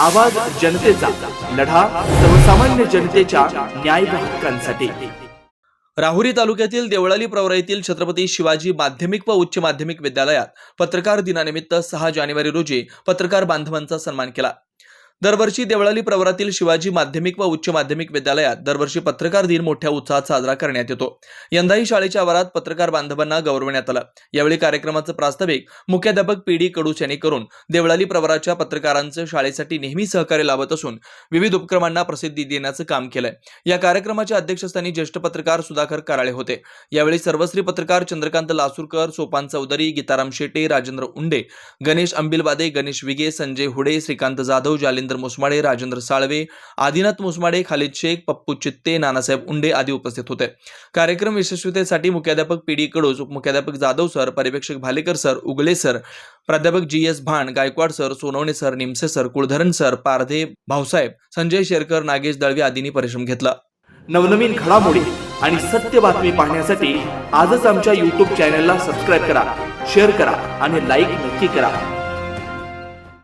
आवाज जनतेचा लढा सर्वसामान्य जनतेच्या न्याय हक्कांसाठी. राहुरी तालुक्यातील देवळाली प्रवरा येथील छत्रपती शिवाजी माध्यमिक व उच्च माध्यमिक विद्यालयात पत्रकार दिनानिमित्त सहा जानेवारी रोजी पत्रकार बांधवांचा सन्मान केला. दरवर्षी देवळाली प्रवरातील शिवाजी माध्यमिक व उच्च माध्यमिक विद्यालयात दरवर्षी पत्रकार दिन मोठ्या उत्साहात साजरा करण्यात येतो. यंदाही शाळेच्या आवारात पत्रकार बांधवांना गौरवण्यात आलं. यावेळी कार्यक्रमाचं प्रास्ताविक मुख्याध्यापक पी डी कडूस यांनी करून देवळाली प्रवराच्या पत्रकारांचं शाळेसाठी नेहमी सहकार्य लाभत असून विविध उपक्रमांना प्रसिद्धी देण्याचं काम केलंय. या कार्यक्रमाच्या अध्यक्षस्थानी ज्येष्ठ पत्रकार सुधाकर कराळे होते. यावेळी सर्वश्री पत्रकार चंद्रकांत लासूरकर सोपान चौधरी गीताराम शेटे राजेंद्र उंडे गणेश अंबिलवादे गणेश विगे संजय हुडे श्रीकांत जाधव जालिंदर मुसमाडे राजेंद्र साळवे आदिनाथ मुसमाडे खालिद शेख पप्पू चित्ते नानासाहेब उंडे आदी उपस्थित होते. कार्यक्रम यशस्वीतेसाठी मुख्याध्यापक पी डी कडोज उपमुख्याध्यापक जाधव सर पर्यवेक्षक भालेकर सर उगले सर प्राध्यापक G S Bhan Gaikwad sir Sonawane sir Nimse sir Kuldharan sir Pardhe Bhausaheb Sanjay Sherkar Nagesh Dalve आदींनी परिश्रम घेतला. नवनवीन घडामोडी आणि सत्य बातमी पाहण्यासाठी आजच आमच्या यूट्यूब चॅनलला सबस्क्राईब करा शेअर करा आणि लाईक नक्की करा.